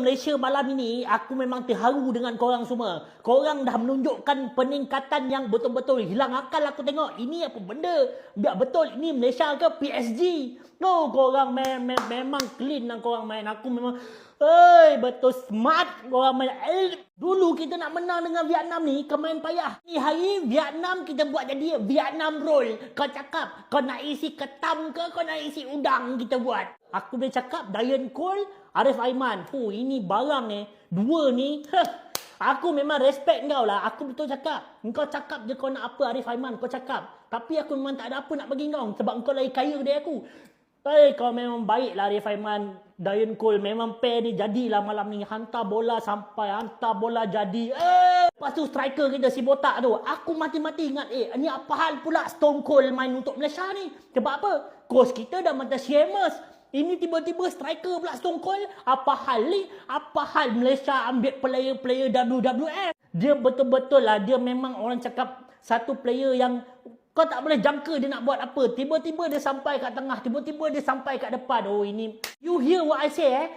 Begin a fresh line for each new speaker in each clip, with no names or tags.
Malaysia malam ini, aku memang terharu dengan korang semua. Korang dah menunjukkan peningkatan yang betul-betul hilang akal aku tengok. Ini apa benda? Biar betul ini Malaysia ke PSG? No, korang me- me- memang clean lah korang main. Aku memang, Hei, betul smart korang main. Eh, dulu kita nak menang dengan Vietnam ni, kau main payah. Ni hari Vietnam kita buat jadi Vietnam roll. Kau cakap, kau nak isi ketam ke, kau nak isi udang kita buat. Aku boleh cakap, Dian Cole, Arif Aiman. Huh, ini barang ni. Dua ni. Aku memang respect kau lah. Aku betul cakap. Kau cakap je kau nak apa Arif Aiman. Kau cakap. Tapi aku memang tak ada apa nak bagi kau. Sebab kau lagi kaya dari aku. Hei, kau memang baik lah Arif Aiman. Dian Cole memang pair ni jadilah malam ni. Hantar bola sampai. Hantar bola jadi. Eh, lepas tu striker kita si botak tu. Aku mati-mati ingat. Eh, ni apa hal pula Stone Cold main untuk Malaysia ni? Sebab apa? Coach kita dah macam Sheamus. Ini tiba-tiba striker pula Stone Cold. Apa hal ni? Apa hal Malaysia ambil player-player WWF? Dia betul-betul lah. Dia memang orang cakap satu player yang kau tak boleh jangka dia nak buat apa. Tiba-tiba dia sampai kat tengah. Tiba-tiba dia sampai kat depan. Oh ini. You hear what I say eh?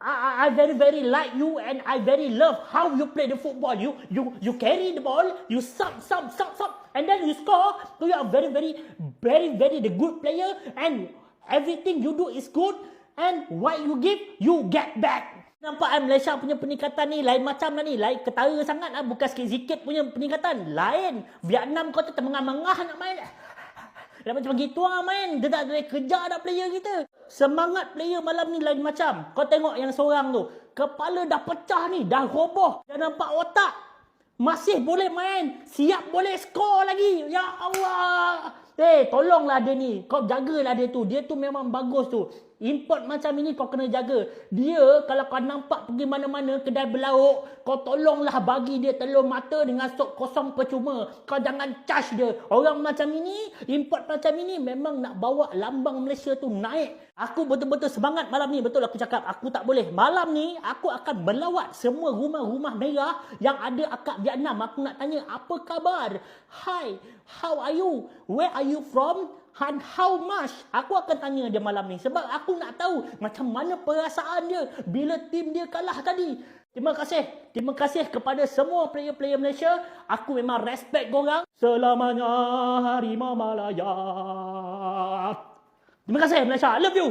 I, I, I very very like you and I very love how you play the football. You you you carry the ball, you sub sub sub sub, and then you score. So you are very very very very the good player and everything you do is good and what you give you get back. Nampak kan Malaysia punya peningkatan ni lain macam lah ni. Lain ketara sangat lah. Bukan sikit-sikit punya peningkatan. Lain. Vietnam kau tu termengah-mengah nak main. Dah macam gitu lah main. Dia tak boleh kejar dah player kita. Semangat player malam ni lain macam. Kau tengok yang seorang tu. Kepala dah pecah ni. Dah roboh. Dah nampak otak. Masih boleh main. Siap boleh skor lagi. Ya Allah. Eh, hey, tolonglah dia ni. Kau jagalah dia tu. Dia tu memang bagus tu. Import macam ini kau kena jaga. Dia kalau kau nampak pergi mana-mana kedai belauk, kau tolonglah bagi dia telur mata dengan sok kosong percuma. Kau jangan charge dia. Orang macam ini, import macam ini memang nak bawa lambang Malaysia tu naik. Aku betul-betul semangat malam ni. Betul aku cakap. Aku tak boleh. Malam ni aku akan melawat semua rumah-rumah merah yang ada akak Vietnam. Aku nak tanya apa khabar? Hi, how are you? Where are you from? And how much? Aku akan tanya dia malam ni. Sebab aku nak tahu macam mana perasaan dia bila tim dia kalah tadi. Terima kasih. Terima kasih kepada semua player-player Malaysia. Aku memang respect korang. Selamanya Harimau Malaya. Terima kasih Malaysia. I love you.